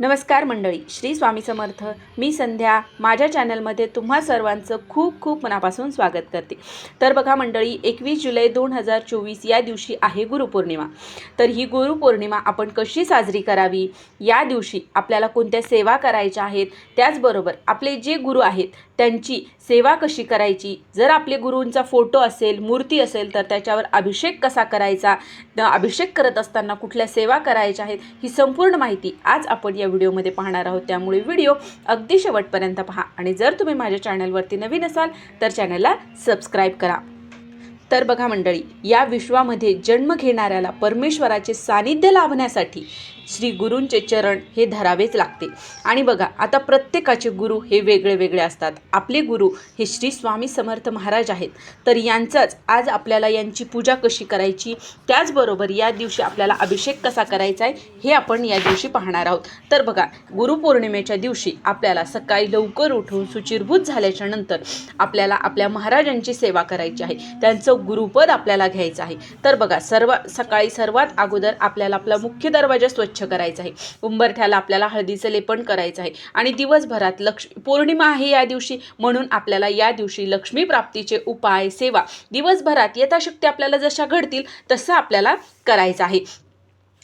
नमस्कार मंडळी श्री स्वामी समर्थ. मी संध्या. माझ्या चॅनलमध्ये तुम्हा सर्वांचं खूप खूप मनापासून स्वागत करते. तर बघा मंडळी एकवीस जुलै दोन हजार चोवीस या दिवशी आहे गुरुपौर्णिमा. तर ही गुरुपौर्णिमा आपण कशी साजरी करावी? या दिवशी आपल्याला कोणत्या सेवा करायच्या आहेत? त्याचबरोबर आपले जे गुरु आहेत त्यांची सेवा कशी करायची? जर आपले गुरूंचा फोटो असेल मूर्ती असेल तर त्याच्यावर अभिषेक कसा करायचा? अभिषेक करत असताना कुठल्या सेवा करायच्या आहेत? ही संपूर्ण माहिती आज आपण आपण या व्हिडिओमध्ये पाहणार आहोत. त्यामुळे व्हिडिओ अगदी शेवटपर्यंत पहा. आणि जर तुम्ही माझ्या चॅनलवरती नवीन असाल तर चॅनलला सबस्क्राईब करा. तर बघा मंडळी या विश्वामध्ये जन्म घेणाऱ्याला परमेश्वराचे सानिध्य लाभण्यासाठी श्री गुरूंचे चरण हे धरावेच लागते. आणि बघा आता प्रत्येकाचे गुरु हे वेगळे वेगळे असतात. आपले गुरु हे श्री स्वामी समर्थ महाराज आहेत. तर यांचाच आज आपल्याला यांची पूजा कशी करायची? त्याचबरोबर या दिवशी आपल्याला अभिषेक कसा करायचा आहे हे आपण या दिवशी पाहणार आहोत. तर बघा गुरुपौर्णिमेच्या दिवशी आपल्याला सकाळी लवकर उठून सुचिरभूत झाल्याच्यानंतर आपल्याला आपल्या महाराजांची सेवा करायची आहे. त्यांचं गुरुपद आपल्याला घ्यायचं आहे. तर बघा सर्व सकाळी सर्वात अगोदर आपल्याला आपला मुख्य दरवाजा स्वच्छ करायचं आहे. उंबरठ्याला आपल्याला हळदीचं लेपन करायचं आहे. आणि दिवसभरात लक्ष पौर्णिमा आहे या दिवशी म्हणून आपल्याला या दिवशी लक्ष्मी प्राप्तीचे उपाय सेवा दिवसभरात यथाशक्ती आपल्याला जशा घडतील तसं आपल्याला करायचं आहे.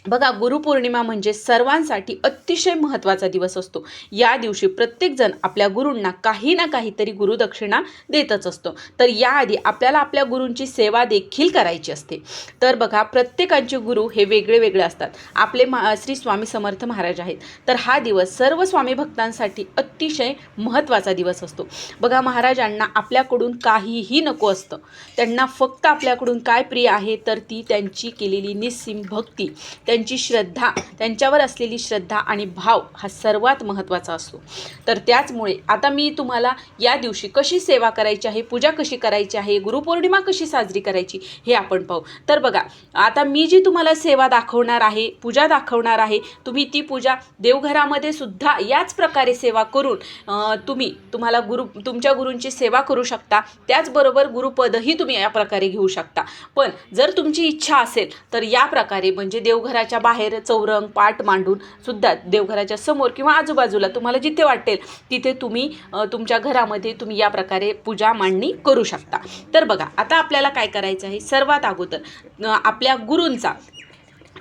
बघा गुरुपौर्णिमा म्हणजे सर्वांसाठी अतिशय महत्त्वाचा दिवस असतो. या दिवशी प्रत्येकजण आपल्या गुरूंना काही ना काहीतरी गुरुदक्षिणा देतच असतो. तर याआधी आपल्याला आपल्या गुरूंची सेवा देखील करायची असते. तर बघा प्रत्येकांचे गुरु हे वेगळे वेगळे असतात. आपले मा श्री स्वामी समर्थ महाराज आहेत. तर हा दिवस सर्व स्वामी भक्तांसाठी अतिशय महत्त्वाचा दिवस असतो. बघा महाराजांना आपल्याकडून काहीही नको असतं. त्यांना फक्त आपल्याकडून काय प्रिय आहे तर ती त्यांची केलेली निस्सीम भक्ती. त्यांची श्रद्धा त्यांच्यावर असलेली श्रद्धा आणि भाव हा सर्वात महत्त्वाचा असतो. तर त्याचमुळे आता मी तुम्हाला या दिवशी कशी सेवा करायची आहे पूजा कशी करायची आहे गुरुपौर्णिमा कशी साजरी करायची हे आपण पाहू. तर बघा आता मी जी तुम्हाला सेवा दाखवणार आहे पूजा दाखवणार आहे तुम्ही ती पूजा देवघरामध्ये सुद्धा याच प्रकारे सेवा करून तुम्ही तुम्हाला गुरु तुमच्या गुरूंची सेवा करू शकता. त्याचबरोबर गुरुपदही तुम्ही या प्रकारे घेऊ शकता. पण जर तुमची इच्छा असेल तर या प्रकारे म्हणजे देवघराच्या बाहेर चौरंग पाट मांडून सुद्धा देवघराच्या समोर किंवा आजूबाजूला तुम्हाला जिथे वाटेल तिथे तुम्ही तुमच्या घरामध्ये तुम्ही या प्रकारे पूजा मांडणी करू शकता. तर बघा आता आपल्याला काय करायचं आहे? सर्वात अगोदर आपल्या गुरूंचा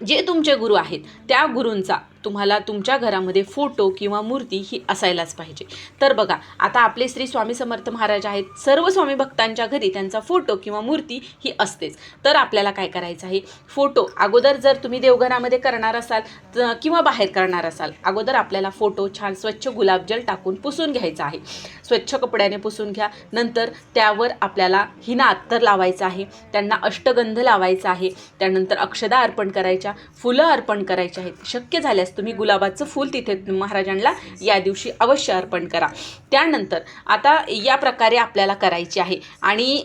जे तुमचे गुरु आहेत त्या गुरूंचा तुम्हाला तुमच्या घरामध्ये फोटो किंवा मूर्ती ही असायलाच पाहिजे. तर बघा आता आपले श्री स्वामी समर्थ महाराज आहेत. सर्व स्वामी भक्तांच्या घरी त्यांचा फोटो किंवा मूर्ती ही असतेच. तर आपल्याला काय करायचं आहे? फोटो अगोदर जर तुम्ही देवघरामध्ये करणार असाल किंवा बाहेर करणार असाल अगोदर आपल्याला फोटो छान स्वच्छ गुलाबजल टाकून पुसून घ्यायचा आहे. स्वच्छ कपड्याने पुसून घ्या. नंतर त्यावर आपल्याला हिना अत्तर लावायचं आहे. त्यांना अष्टगंध लावायचा आहे. त्यानंतर अक्षदा अर्पण करायच्या. फुलं अर्पण करायची आहेत. शक्य झाल्यास तुम्ही गुलाबाचं फूल तिथे महाराजांना या दिवशी अवश्य अर्पण करा. त्यानंतर आता या प्रकारे आपल्याला करायची आहे. आणि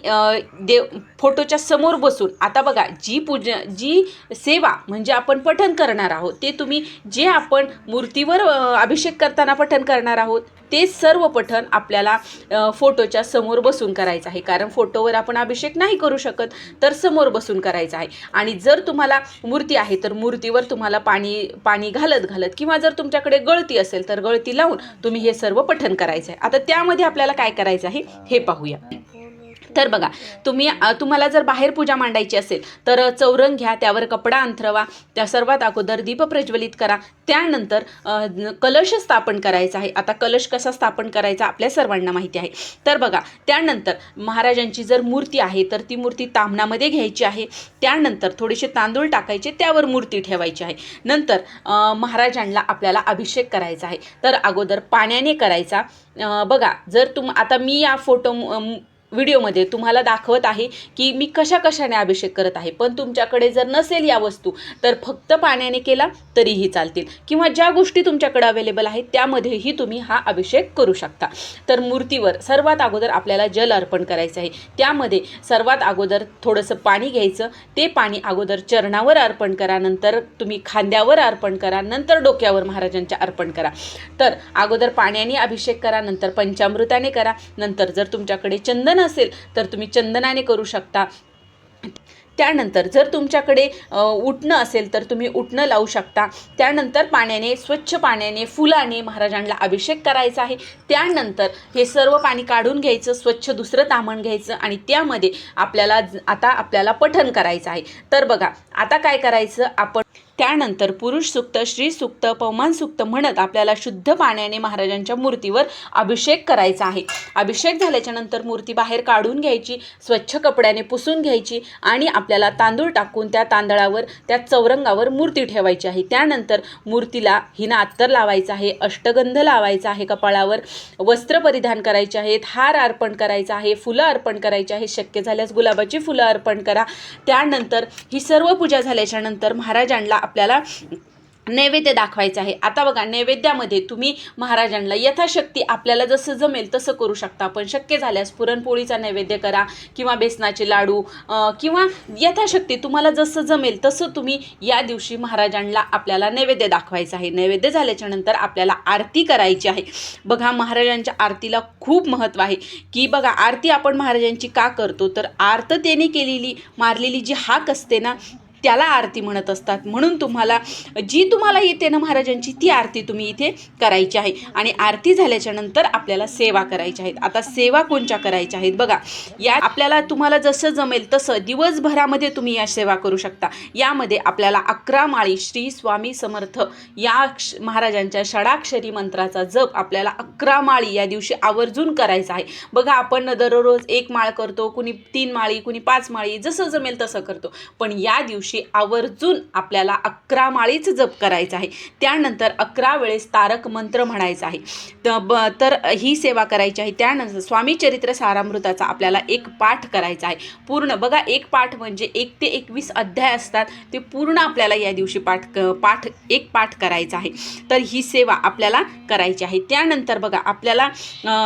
देव फोटोच्या समोर बसून आता बघा जी पूजा जी सेवा म्हणजे आपण पठण करणार आहोत ते तुम्ही जे आपण मूर्तीवर अभिषेक करताना पठण करणार आहोत ते सर्व पठण आपल्याला फोटोच्या समोर बसून करायचं आहे. कारण फोटोवर आपण अभिषेक नाही करू शकत तर समोर बसून करायचं आहे. आणि जर तुम्हाला मूर्ती आहे तर मूर्तीवर तुम्हाला पाणी पाणी घालत घालत किंवा जर तुमच्याकडे गळती असेल तर गळती लावून तुम्ही हे सर्व पठण करायचं आहे आता त्यामध्ये आपल्याला काय करायचं आहे हे पाहूया. तर बघा तुम्ही तुम्हाला जर बाहेर पूजा मांडायची असेल तर चौरंग घ्या त्यावर कपडा अंथरवा त्या सर्वात अगोदर दीप प्रज्वलित करा. त्यानंतर कलश स्थापन करायचा आहे. आता कलश कसा स्थापन करायचा आपल्या सर्वांना माहिती आहे. तर बघा त्यानंतर महाराजांची जर मूर्ती आहे तर ती मूर्ती तामणामध्ये घ्यायची आहे. त्यानंतर थोडेसे तांदूळ टाकायचे त्यावर मूर्ती ठेवायची आहे. नंतर महाराजांना आपल्याला अभिषेक करायचा आहे. तर अगोदर पाण्याने करायचा. बघा जर तुम आता मी या फोटो व्हिडिओमध्ये तुम्हाला दाखवत आहे की मी कशा कशाने अभिषेक करत आहे. पण तुमच्याकडे जर नसेल या वस्तू तर फक्त पाण्याने केला तरीही चालतील. किंवा ज्या गोष्टी तुमच्याकडे अवेलेबल आहेत त्यामध्येही तुम्ही हा अभिषेक करू शकता. तर मूर्तीवर सर्वात अगोदर आपल्याला जल अर्पण करायचं आहे. त्यामध्ये सर्वात अगोदर थोडंसं पाणी घ्यायचं. ते पाणी अगोदर चरणावर अर्पण करा. नंतर तुम्ही खांद्यावर अर्पण करा. नंतर डोक्यावर महाराजांच्या अर्पण करा. तर अगोदर पाण्याने अभिषेक करा. नंतर पंचामृताने करा. नंतर जर तुमच्याकडे चंदन नसेल तर तुम्ही चंदनाने करू शकता. त्यानंतर जर तुमच्याकडे अ, उटणं असेल तर तुम्ही उटणं लावू शकता. त्यानंतर पाण्याने स्वच्छ पाण्याने फुलाने महाराजांना अभिषेक करायचा आहे. त्यानंतर हे सर्व पाणी काढून घ्यायचं स्वच्छ दुसरं तामण घ्यायचं आणि त्यामध्ये आपल्याला आता आपल्याला पठण करायचं आहे. तर बघा आता काय करायचं? आपण त्यानंतर पुरुष सुक्त श्री सुक्त पवमान सुक्त म्हणत आपल्याला शुद्ध पाण्याने महाराजांच्या मूर्तीवर अभिषेक करायचा आहे. अभिषेक झाल्याच्यानंतर मूर्ती बाहेर काढून घ्यायची स्वच्छ कपड्याने पुसून घ्यायची आणि आपल्याला तांदूळ टाकून त्या तांदळावर त्या चौरंगावर मूर्ती ठेवायची आहे. त्यानंतर मूर्तीला हिना अत्तर लावायचं आहे अष्टगंध लावायचा आहे कपाळावर वस्त्र परिधान करायचे आहेत हार अर्पण करायचा आहे फुलं अर्पण करायची आहे शक्य झाल्यास गुलाबाची फुलं अर्पण करा. त्यानंतर ही सर्व पूजा झाल्याच्यानंतर महाराजांना आपल्याला नैवेद्य दाखवायचं आहे. आता बघा नैवेद्यामध्ये तुम्ही महाराजांना यथाशक्ती आपल्याला जसं जमेल तसं करू शकता. पण शक्य झाल्यास पुरणपोळीचा नैवेद्य करा किंवा बेसनाचे लाडू किंवा यथाशक्ती तुम्हाला जसं जमेल तसं तुम्ही या दिवशी महाराजांना आपल्याला नैवेद्य दाखवायचं आहे. नैवेद्य झाल्याच्यानंतर आपल्याला आरती करायची आहे. बघा महाराजांच्या आरतीला खूप महत्त्व आहे. की बघा आरती आपण महाराजांची का करतो? तर आर्ततेने केलेली मारलेली जी हाक असते ना त्याला आरती म्हणत असतात. म्हणून तुम्हाला जी तुम्हाला येते ना महाराजांची ती आरती तुम्ही इथे करायची आहे. आणि आरती झाल्याच्यानंतर आपल्याला सेवा करायच्या आहेत. आता सेवा कोणच्या करायच्या आहेत? बघा या आपल्याला तुम्हाला जसं जमेल तसं दिवसभरामध्ये तुम्ही या सेवा करू शकता. यामध्ये आपल्याला अकरा माळी श्री स्वामी समर्थ या महाराजांच्या षडाक्षरी मंत्राचा जप आपल्याला अकरा माळी या दिवशी आवर्जून करायचा आहे. बघा आपण दररोज एक माळ करतो कुणी तीन माळी कुणी पाच माळी जसं जमेल तसं करतो. पण या दिवशी आवर्जून आपल्याला अकरा माळीच जप करायचा आहे. त्यानंतर अकरा वेळेस तारक मंत्र म्हणायचा आहे. ब- तर ही सेवा करायची आहे. त्यानंतर स्वामी चरित्र सारामृताचा आपल्याला एक पाठ करायचा आहे. पूर्ण बघा एक पाठ म्हणजे एक ते एकवीस अध्याय असतात. ते पूर्ण आपल्याला या दिवशी पाठ पाठ एक पाठ करायचा आहे. तर ही सेवा आपल्याला करायची आहे. त्यानंतर बघा आपल्याला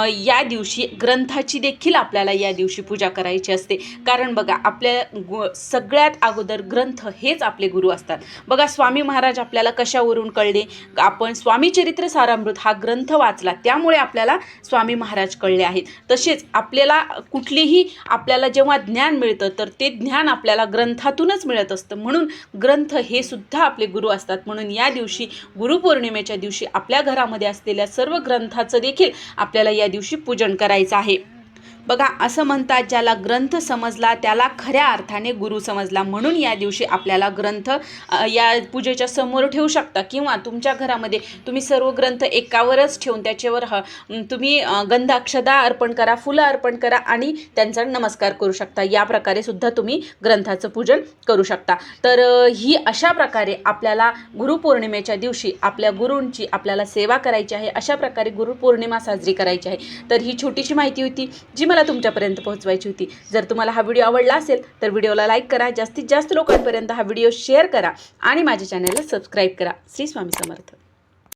या दिवशी ग्रंथाची देखील आपल्याला या दिवशी पूजा करायची असते. कारण बघा आपल्या गु सगळ्यात अगोदर ग्रंथ ग्रंथ हेच आपले गुरु असतात. बघा स्वामी महाराज आपल्याला कशावरून कळले? आपण स्वामी चरित्र सारामृत हा ग्रंथ वाचला त्यामुळे आपल्याला स्वामी महाराज कळले आहेत. तसेच आपल्याला कुठलीही आपल्याला जेव्हा ज्ञान मिळतं तर ते ज्ञान आपल्याला ग्रंथातूनच मिळत असतं. म्हणून ग्रंथ हे सुद्धा आपले गुरु असतात. म्हणून या दिवशी गुरुपौर्णिमेच्या दिवशी आपल्या घरामध्ये असलेल्या सर्व ग्रंथाचं देखील आपल्याला या दिवशी पूजन करायचं आहे. बघा असं म्हणतात ज्याला ग्रंथ समजला त्याला खऱ्या अर्थाने गुरु समजला. म्हणून या दिवशी आपल्याला ग्रंथ या पूजेच्या समोर ठेवू शकता. किंवा तुमच्या घरामध्ये तुम्ही सर्व ग्रंथ एकावरच ठेवून त्याच्यावर ह तुम्ही गंधाक्षदा अर्पण करा फुलं अर्पण करा आणि त्यांचा नमस्कार करू शकता. या प्रकारे सुद्धा तुम्ही ग्रंथाचं पूजन करू शकता. तर ही अशा प्रकारे आपल्याला गुरुपौर्णिमेच्या दिवशी आपल्या गुरूंची आपल्याला सेवा करायची आहे. अशा प्रकारे गुरुपौर्णिमा साजरी करायची आहे. तर ही छोटीशी माहिती होती जी मला तुमच्यापर्यंत पोहोचवायची होती. जर तुम्हाला हा व्हिडिओ आवडला असेल तर व्हिडिओला लाईक करा. जास्तीत जास्त लोकांपर्यंत हा व्हिडिओ शेअर करा. आणि माझ्या चॅनलला सबस्क्राईब करा. श्री स्वामी समर्थ.